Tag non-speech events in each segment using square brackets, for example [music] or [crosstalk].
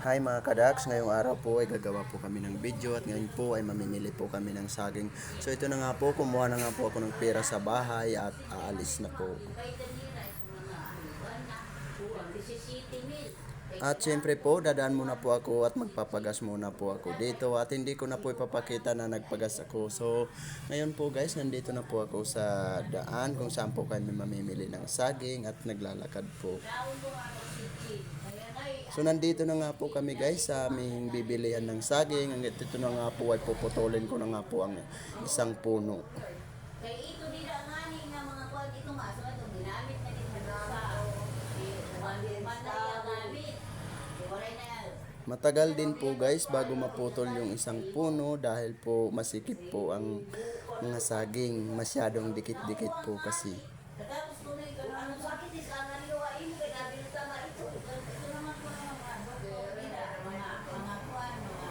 Hi mga kadaks, ngayong araw po ay gagawa po kami ng video at ngayon po ay mamimili po kami ng saging. So ito na nga po, kumuha na nga po ako ng pera sa bahay at aalis na po. At syempre po, dadaan muna po ako at magpapagas muna po ako dito at hindi ko na po ipapakita na nagpagas ako. So ngayon po guys, nandito na po ako sa daan kung saan po kami mamimili ng saging at naglalakad po. So nandito na nga po kami guys sa aming bibilihan ng saging. Ang ito na nga po ay puputulin ko na nga po ang isang puno. Kay ito di na nga ni nga mga kwan ito nga so ito ginamit na din sa man man na yung gamit. Di wala na Matagal din po guys bago maputol yung isang puno dahil po masikip po ang mga saging. Masyadong dikit-dikit po kasi. Tapos kung ito ano sakit is ang naliwain mo kay nabil sa nga ito. Ito naman ko na mga doktor nila mga mga kwan mga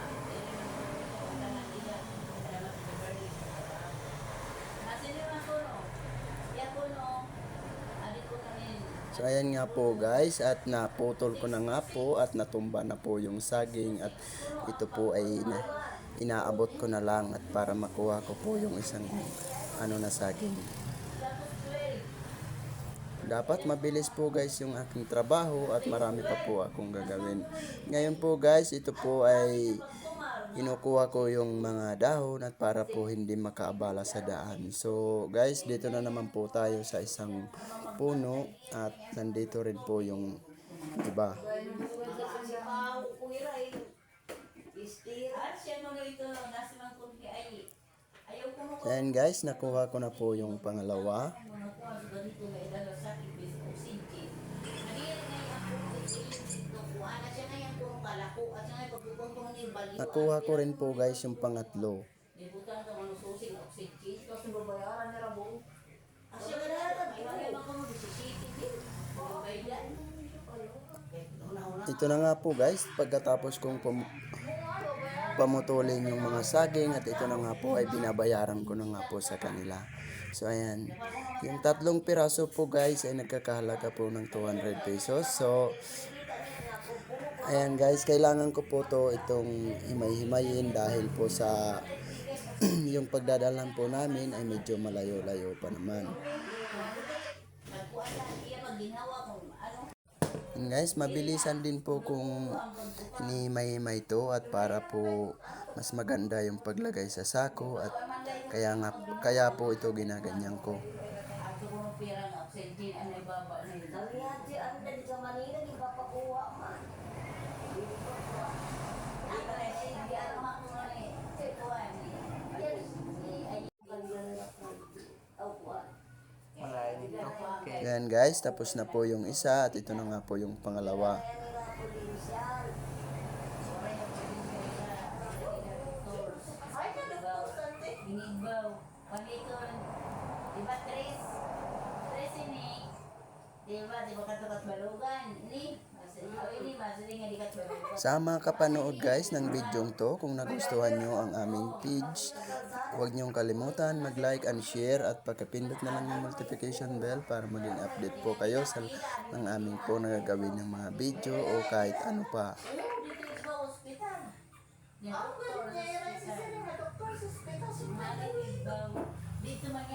Nasili man ko no. Ya ko no. Adi ko na rin. So ayan nga po guys at naputol ko na nga po at natumba na po yung saging at ito po ay ina, inaabot ko na lang at para makuha ko po yung isang ano na saging. Dapat mabilis po guys yung aking trabaho at marami pa po akong gagawin. Ngayon po guys, ito po ay kinukuha ko yung mga dahon at para po hindi makaabala sa daan. So guys, dito na naman po tayo sa isang puno at nandito rin po yung iba. Ayan guys, nakuha ko na po yung pangalawa. Nakuha ko rin po guys yung pangatlo. Ito na nga po guys, pagkatapos kong pum- pamutulin yung mga saging at ito na nga po ay binabayaran ko na nga po sa kanila. So ayan, yung tatlong piraso po guys ay nagkakahalaga po ng 200 pesos. So ayan guys, kailangan ko po to itong himay-himayin dahil po sa [clears throat] yung pagdadalan po namin ay medyo malayo-layo pa naman. Yun guys, mabilisan din po kung hinihimay-himay to at para po mas maganda yung paglagay sa sako at kaya nga kaya po ito ginaganyan ko. Yan guys, tapos na po yung isa at ito na nga po yung pangalawa. Diba, Tris? Tris ini. Diba, diba katukat balugan? Ini. Oh, ini, masali nga di kat balugan. Sa mga kapanood guys ng video to, kung nagustuhan nyo ang aming page, huwag nyong kalimutan mag-like and share at pagkapindot na lang yung notification bell para maging update po kayo sa ng aming po nagagawin ng mga video o kahit ano pa. Dito. Malibaw. Dito man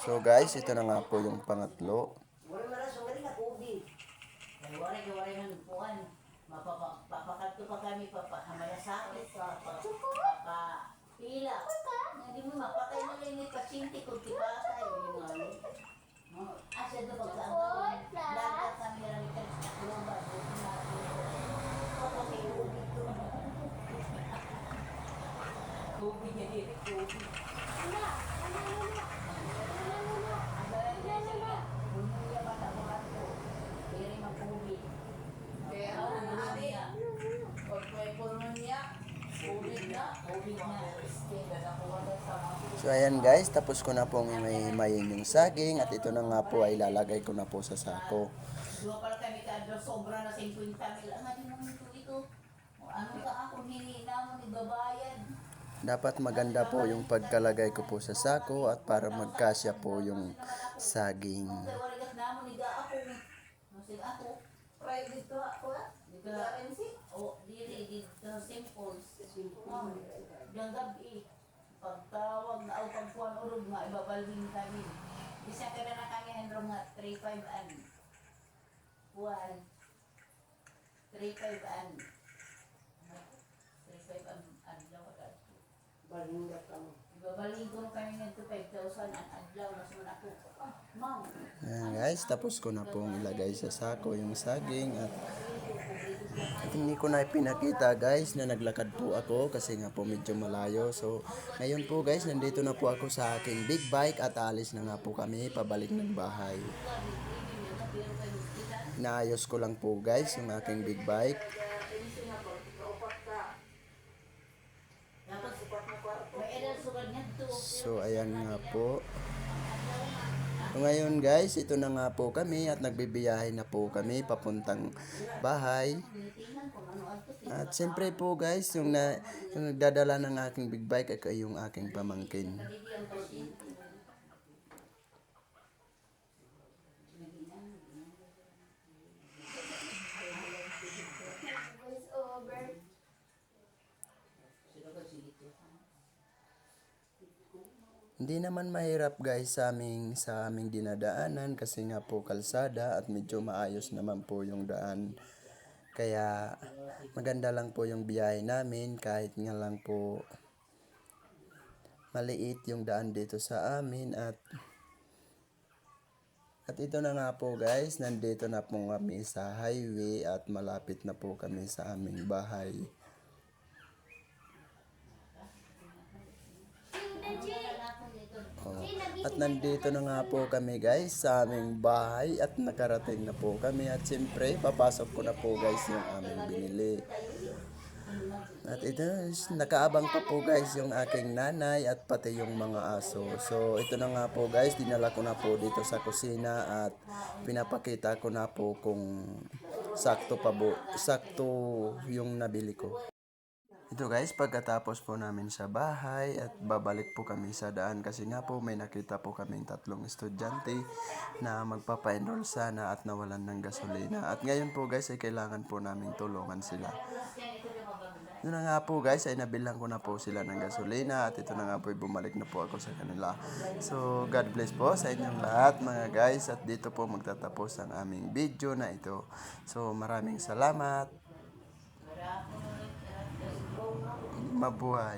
So guys, ito na nga po yung pangatlo. Mapapakato pa kami papa malasakit sa papa pila. Hindi mo mapatay na lang yung pasyente kung tipatay yung ano. No, asa do pag sa dagat kami lang ito kuba. Ubi niya dito, ubi. So So ayan guys, tapos ko na pong imayin yung saging at ito na nga po ay lalagay ko na po sa sako. Sobra na 50 mil. Ano ka ako hini na mo ni babayad. Dapat maganda po yung pagkalagay ko po sa sako at para magkasya po yung saging. O. Pagtawag na o pagkuhan urog nga ibabalhin kami. Bisa ka na na kami hendro nga 3-5 an. Kuhan. 3-5 an. 3-5 an. Adlaw ka. Mo. Na kami ng 5,000 an adlaw na suman ako. Ah, ma'am. Ayan guys, tapos ko na pong ilagay sa sako yung saging at at hindi ko na pinakita guys na naglakad po ako kasi nga po medyo malayo. So ngayon po guys, nandito na po ako sa aking big bike at alis na nga po kami pabalik ng bahay. Naayos ko lang po guys yung aking big bike. Dapat may edad sugad niya to. So ayan nga po. So, ngayon guys, ito na nga po kami at nagbibiyahe na po kami papuntang bahay. At siyempre po guys, yung, na, yung nagdadala ng aking big bike ay yung aking pamangkin. Hindi naman mahirap guys sa aming, sa aming dinadaanan kasi nga po kalsada at medyo maayos naman po yung daan. Kaya maganda lang po yung biyahe namin kahit nga lang po maliit yung daan dito sa amin at at ito na nga po guys, nandito na po kami sa highway at malapit na po kami sa aming bahay. At nandito na nga po kami guys sa aming bahay at nakarating na po kami at siyempre papasok ko na po guys yung aming binili. At ito, nakaabang pa po guys yung aking nanay at pati yung mga aso. So ito na nga po guys, dinala ko na po dito sa kusina at pinapakita ko na po kung sakto pa po, sakto yung nabili ko. Ito guys, pagkatapos po namin sa bahay at babalik po kami sa daan kasi nga po may nakita po kaming tatlong estudyante na magpapa-enroll sana at nawalan ng gasolina. At ngayon po guys ay kailangan po namin tulungan sila. Yun na nga po guys ay nabilang ko na po sila ng gasolina at ito na nga po ay bumalik na po ako sa kanila. So God bless po sa inyong lahat mga guys at dito po magtatapos ang aming video na ito. So maraming salamat. Mabuhay!